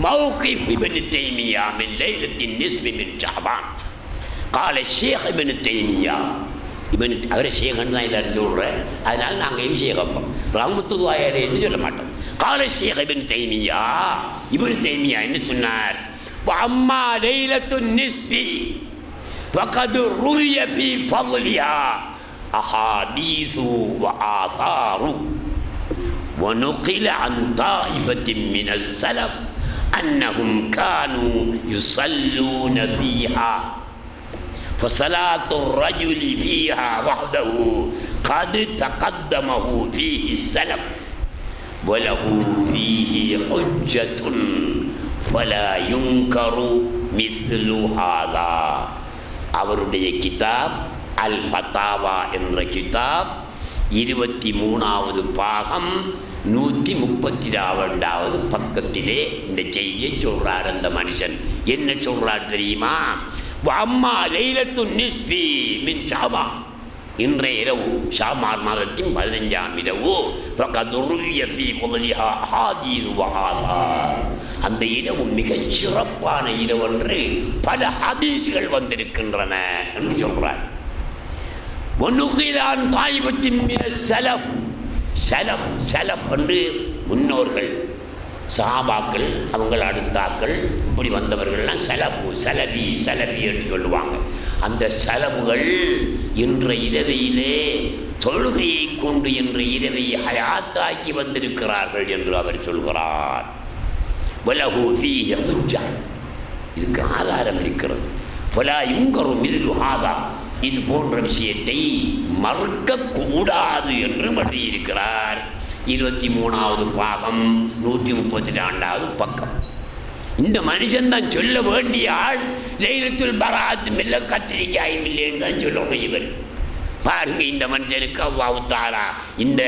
موقف ابن تيمية من ليلة النصف من شعبان قال الشيخ ابن تيمية இவன் அவரை சேகன் தான் எல்லாரும் சொல்கிறேன் அதனால நாங்கள் சேகப்போம் ராமத்துவாயரேன்னு சொல்ல மாட்டோம் கால சேகபின் தைமியா இவன் தைமியா என்ன சொன்னார் அம்மா லைலத்து நிஸ்பி فقد روي في فضلها أحاديث وآثار ونقل عن طائفة من السلف أنهم كانوا يصلون فيها. فصلاة الرجل فيها وحده قد تقدمه فيه السلف وله فيه حجة فلا ينكر مثل هذا. أورد كتاب الفتاوى إن الكتاب இருபத்தி மூணாவது பாகம் நூற்றி முப்பத்தி ரெண்டாவது பக்கத்திலே இந்த செய்தியை சொல்கிறார் அந்த மனுஷன். என்ன சொல்கிறார் தெரியுமா? அம்மா லைலத்து நிஸ்பி மின் ஷாபா இன்றைய இரவு ஷாமார் மாதத்தின் பதினஞ்சாம் இரவு. அந்த இரவு மிகச் சிறப்பான இரவு என்று பல ஹதீஸ்கள் வந்திருக்கின்றன என்று சொல்றார் ஒன்றுகிறான் தாய்பத்தின் மிக செலப் செலப் செலப் என்று முன்னோர்கள் சாபாக்கள் அவங்கள் அடுத்தாக்கள் இப்படி வந்தவர்கள்லாம் செலவு செலவி செலவி என்று சொல்லுவாங்க. அந்த செலவுகள் இன்ற இரவையிலே தொழுகையை கொண்டு என்ற இரவை ஹயாத்தாக்கி வந்திருக்கிறார்கள் என்று அவர் சொல்கிறார். இதுக்கு ஆதாரம் இருக்கிறது. ஃபலா இங்கரும் இது ஆதா இது போன்ற விஷயத்தை மறுக்கக்கூடாது என்று எழுதியிருக்கிறார் இருபத்தி மூணாவது பாகம் நூற்றி முப்பத்தி ரெண்டாவது பக்கம். இந்த மனுஷன் தான் சொல்ல வேண்டிய ஆள் லைலத்துல் பராத்தும் இல்லை கத்திரிக்காயும் இல்லைன்னு தான் சொல்லணும் இவர். பாருங்க இந்த மனுஷனுக்கு அவ்வாவுத்தாரா இந்த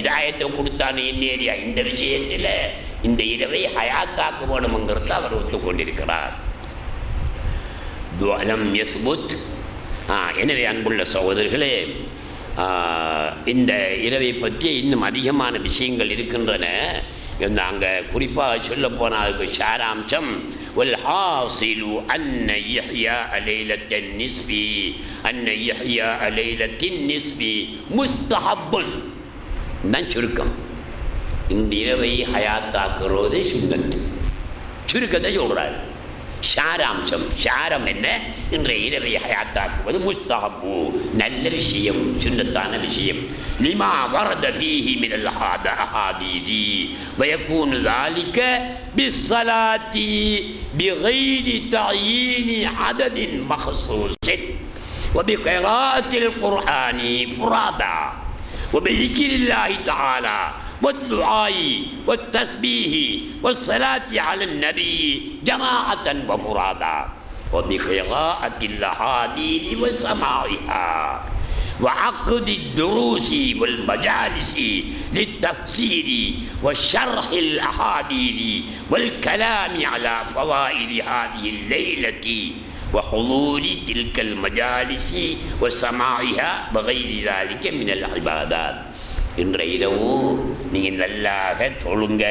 இதாயத்தை கொடுத்தானே ஏரியா இந்த விஷயத்தில் இந்த இரவை ஹயாத்தாக்க வேணுங்கிறத அவர் ஒத்துக்கொண்டிருக்கிறார். துவலம் யஸ்புத் எனவே அன்புள்ள சகோதரர்களே இந்த இரவை பற்றி இன்னும் அதிகமான விஷயங்கள் இருக்கின்றன அங்கே குறிப்பாக சொல்ல போனால் அதுக்கு சாராம்சம் والحاصل أن إحياء ليلة النصف أن إحياء ليلة النصف مستحب தான் சுருக்கம் இந்த இரவை ஹயாத்தாக்குறது சுண்ணத்து சுருக்கத்தை சொல்கிறார் ஷாராம்சம் ஷாரம் என்ன இன்றைய இரவை ஹயாத்தாக்குவது முஸ்தஹப்பு நல்ல விஷயம் சுண்ணத்தான விஷயம் லிமா வரத ஃபீஹி மின் அல் அஹாதீதி ويكون ذلك بالصلاة بغير تعيين عدد مخصوص وبقراءة القرآن فرادا وبذكر الله تعالى والدعاء والتسبيح والصلاة على النبي جماعة وفرادا وبقراءة الأحاديث وسماعها. وعقد الدروس والمجالس للتفسير وشرح الأحاديث والكلام على فوائد هذه الليلة وحضور تلك المجالس وسماعها بغير ذلك من العبادات. இன்ற இரவும் நீங்கள் நல்லாக தொழுங்க.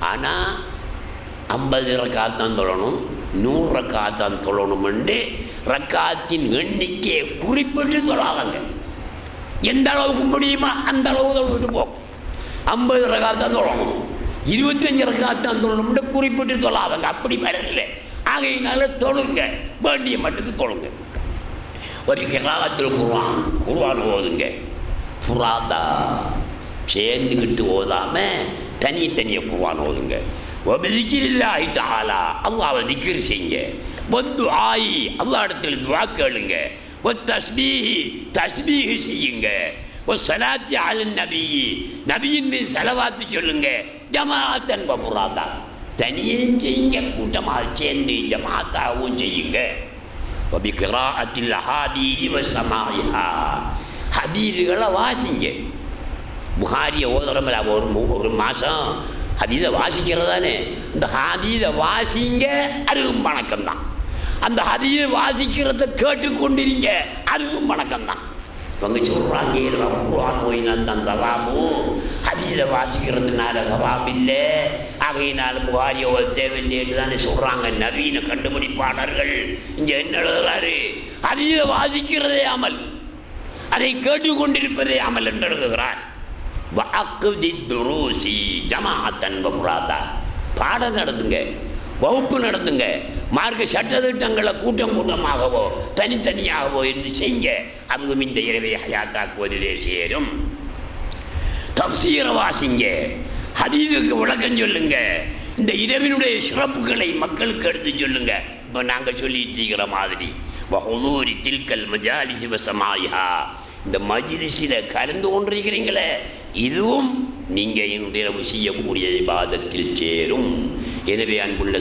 ஆனால் ஐம்பது ரக்காத்தான் தொழணும் நூறு ரக்காத்தான் தொழணும்னு ரக்காத்தின் எண்ணிக்கையை குறிப்பிட்டு தொழாதங்க. எந்த அளவுக்கு முடியுமா அந்த அளவு தொழுவிட்டு போ. ஐம்பது ரக்காத்தான் தொழணும் இருபத்தஞ்சு ரக்காத்தான் தொழணும்னு குறிப்பிட்டு தொழாதங்க. அப்படி வரல ஆகையினால தொழுங்க வேண்டிய மட்டுக்கு தொழுங்க. ஒரு கிராகத்தில் குருவான் குருவான் ஓதுங்க. புராதா சேர்ந்துக்கிட்டு ஓதாம தனித்தனிய குர்வான் ஓதுங்க. ஒபதிக்கில்லாஹி தாலா அல்லாவை திக்கிர் செய்யுங்க. வந்து ஆயி அல்லா இடத்துல துவா கேளுங்க. ஒரு தஸ்பீஹி தஸ்பீஹி செய்யுங்க. ஒரு சலாத்தி ஆளு நபி நபியின் மீது செலவாத்து சொல்லுங்க. ஜமாத்தன் புராதா தனியும் செய்யுங்க. கூட்டமாக சேர்ந்து ஜமாத்தாவும் செய்யுங்க. வபிகிராத்தில் அஹாதீதி வசமாயா ஹதீதுகளை வாசிங்க. புகாரியை ஓதுறமில்ல ஒரு ஒரு மாதம் ஹதீதை வாசிக்கிறதானே இந்த ஹதீதை வாசிங்க அதுவும் வணக்கம் தான் அந்த ஹதீதை வாசிக்கிறத கேட்டுக்கொண்டிருங்க அதுவும் வணக்கம் தான் இவங்க சொல்கிறாங்க குர்ஆன் போயினால் தான் தவாபு. ஹதீதை வாசிக்கிறதுனால தவாப் இல்லை. ஆகையினால் புகாரியை ஓத தேவையில்லைன்னு தானே சொல்கிறாங்க நவீன கண்டுபிடிப்பாளர்கள் இங்கே என்ன எழுதுறாரு? ஹதீதை வாசிக்கிறதே அமல். அதை கேட்டுக்கொண்டிருப்பதே அமல் என்று எழுதுகிறார். வாக்குதி பாடம் நடத்துங்க வகுப்பு நடத்துங்க மார்க்க சட்டத்திட்டங்களை கூட்டம் கூட்டமாகவோ தனித்தனியாகவோ என்று செய்யுங்க. அதுவும் இந்த இரவை ஹயாத்தாக்குவதிலே சேரும். தப்சீர வாசிங்க ஹதீதுக்கு விளக்கம் சொல்லுங்க இந்த இரவினுடைய சிறப்புகளை மக்களுக்கு எடுத்து சொல்லுங்க. இப்போ நாங்கள் சொல்லிட்டு இருக்கிற மாதிரி வஹுதூரி தில்கல் மஜாலி சிவசமாயா இந்த மஜ்லிஸில் கலந்து கொண்டிருக்கிறீங்களே இதுவும் நீங்கள் என்னுடைய செய்யக்கூடிய பாதத்தில் சேரும். எனவே அன்புள்ள